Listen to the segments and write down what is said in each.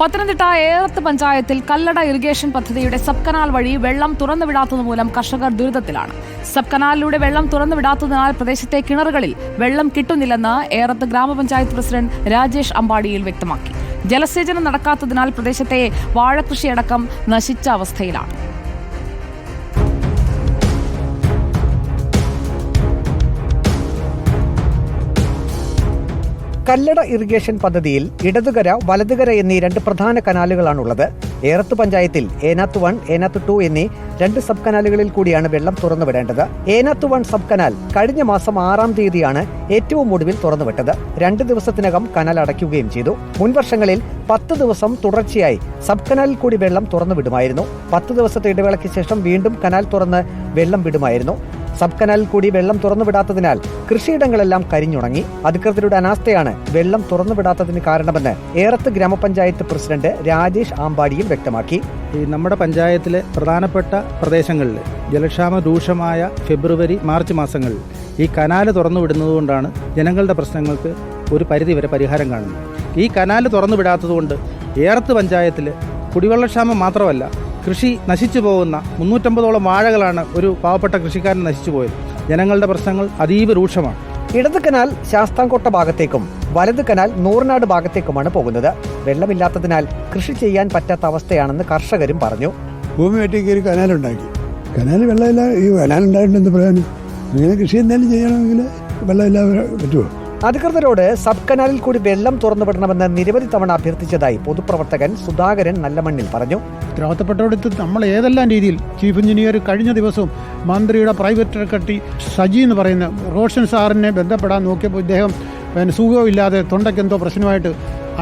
പത്തനംതിട്ട ഏറത്ത് പഞ്ചായത്തിൽ കല്ലട ഇറിഗേഷൻ പദ്ധതിയുടെ sub canal വഴി വെള്ളം തുറന്നുവിടാത്തത് മൂലം കർഷകർ ദുരിതത്തിലാണ്. സബ് കനാലിലൂടെ വെള്ളം തുറന്നുവിടാത്തതിനാൽ പ്രദേശത്തെ കിണറുകളിൽ വെള്ളം കിട്ടുന്നില്ലെന്ന് ഏറത്ത് ഗ്രാമപഞ്ചായത്ത് പ്രസിഡന്റ് രാജേഷ് അമ്പാടിയിൽ വ്യക്തമാക്കി. ജലസേചനം നടക്കാത്തതിനാൽ പ്രദേശത്തെ വാഴകൃഷിയടക്കം നശിച്ച അവസ്ഥയിലാണ്. കല്ലട ഇറിഗേഷൻ പദ്ധതിയിൽ ഇടതുകര വലതുകര എന്നീ രണ്ട് പ്രധാന കനാലുകളാണുള്ളത്. ഏറത്ത് പഞ്ചായത്തിൽ ഏനാത്ത് വൺ ഏനാത്ത് ടു എന്നീ രണ്ട് സബ് കനാലുകളിൽ കൂടിയാണ് വെള്ളം തുറന്നുവിടേണ്ടത്. ഏനാത്ത് വൺ സബ് കനാൽ കഴിഞ്ഞ മാസം ആറാം തീയതിയാണ് ഏറ്റവും ഒടുവിൽ തുറന്നുവിട്ടത്. രണ്ട് ദിവസത്തിനകം കനാൽ അടയ്ക്കുകയും ചെയ്തു. മുൻവർഷങ്ങളിൽ പത്ത് ദിവസം തുടർച്ചയായി സബ് കനാലിൽ കൂടി വെള്ളം തുറന്നു വിടുമായിരുന്നു പത്ത് ദിവസത്തെ ഇടവേളയ്ക്ക് ശേഷം വീണ്ടും കനാൽ തുറന്ന് വെള്ളം വിടുമായിരുന്നു. സബ് കനാലിൽ കൂടി വെള്ളം തുറന്നുവിടാത്തതിനാൽ കൃഷിയിടങ്ങളെല്ലാം കരിഞ്ഞുണങ്ങി. അധികൃതരുടെ അനാസ്ഥയാണ് വെള്ളം തുറന്നുവിടാത്തതിന് കാരണമെന്ന് ഏറത്ത് ഗ്രാമപഞ്ചായത്ത് പ്രസിഡന്റ് രാജേഷ് ആമ്പാടിയും വ്യക്തമാക്കി. ഈ നമ്മുടെ പഞ്ചായത്തിലെ പ്രധാനപ്പെട്ട പ്രദേശങ്ങളിൽ ജലക്ഷാമ രൂക്ഷമായ ഫെബ്രുവരി മാർച്ച് മാസങ്ങളിൽ ഈ കനാൽ തുറന്നുവിടുന്നതുകൊണ്ടാണ് ജനങ്ങളുടെ പ്രശ്നങ്ങൾക്ക് ഒരു പരിധിവരെ പരിഹാരം കാണുന്നത്. ഈ കനാൽ തുറന്നുവിടാത്തതുകൊണ്ട് ഏറത്ത് പഞ്ചായത്തിൽ കുടിവെള്ളക്ഷാമം മാത്രമല്ല കൃഷി നശിച്ചു പോകുന്ന മുന്നൂറ്റമ്പതോളം വാഴകളാണ് ഒരു പാവപ്പെട്ട കൃഷിക്കാരൻ നശിച്ചു പോയത്. ജനങ്ങളുടെ പ്രശ്നങ്ങൾ അതീവ രൂക്ഷമാണ്. ഇടത് കനാൽ ശാസ്താംകോട്ട ഭാഗത്തേക്കും വലത് കനാൽ നൂറിനാട് ഭാഗത്തേക്കുമാണ് പോകുന്നത്. വെള്ളമില്ലാത്തതിനാൽ കൃഷി ചെയ്യാൻ പറ്റാത്ത അവസ്ഥയാണെന്ന് കർഷകരും പറഞ്ഞു. ഭൂമി വെട്ടി കയറി കനാലുണ്ടാക്കി. കനാൽ വെള്ളമില്ല ഈ കനാലുണ്ടായിട്ട് എന്ത് പ്രയോജനം? ഇങ്ങനെ കൃഷി എന്തെങ്കിലും ചെയ്യണമെങ്കിൽ വെള്ളമില്ലാതെ പറ്റുമോ? അധികൃതരോട് സബ് കനാലിൽ കൂടി വെള്ളം തുറന്നുവിടണമെന്ന് നിരവധി തവണ അഭ്യർത്ഥിച്ചതായി പൊതുപ്രവർത്തകൻ സുധാകരൻ നല്ലമണ്ണിൽ പറഞ്ഞു. ഉത്തരവാദിത്തപ്പെട്ടവിടുത്ത് നമ്മൾ ഏതെല്ലാം രീതിയിൽ ചീഫ് എഞ്ചിനീയർ കഴിഞ്ഞ ദിവസവും മന്ത്രിയുടെ പ്രൈവറ്റ് സെക്രട്ടറി സജി എന്ന് പറയുന്ന റോഷൻ സാറിനെ ബന്ധപ്പെടാൻ നോക്കിയപ്പോൾ ഇദ്ദേഹം പിന്നെ സുഖമില്ലാതെ തൊണ്ടയ്ക്കെന്തോ പ്രശ്നമായിട്ട്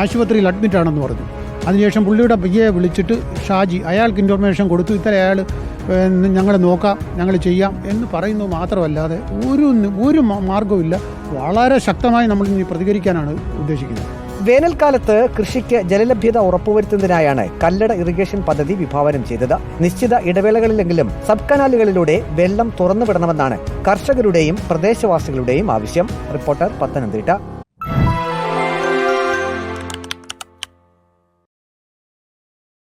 ആശുപത്രിയിൽ അഡ്മിറ്റ് ആണെന്ന് പറഞ്ഞു. അതിനുശേഷം പുള്ളിയുടെ പയ്യെ വിളിച്ചിട്ട് ഷാജി അയാൾക്ക് ഇൻഫർമേഷൻ കൊടുത്തു. ഇത്ര അയാൾ ഞങ്ങൾ നോക്കാം ഞങ്ങൾ ചെയ്യാം എന്ന് പറയുന്നത് മാത്രമല്ലാതെ ഒരു ഒരു മാർഗവുമില്ല വളരെ ശക്തമായി നമ്മൾ ഇനി പ്രതികരിക്കാനാണ് ഉദ്ദേശിക്കുന്നത്. വേനൽക്കാലത്ത് കൃഷിക്ക് ജലലഭ്യത ഉറപ്പുവരുത്തുന്നതിനായാണ് കല്ലട ഇറിഗേഷൻ പദ്ധതി വിഭാവനം ചെയ്തത്. നിശ്ചിത ഇടവേളകളിലെങ്കിലും സബ് കനാലുകളിലൂടെ വെള്ളം തുറന്നുവിടണമെന്നാണ് കർഷകരുടെയും പ്രദേശവാസികളുടെയും ആവശ്യം. റിപ്പോർട്ടർ പത്തനംതിട്ട.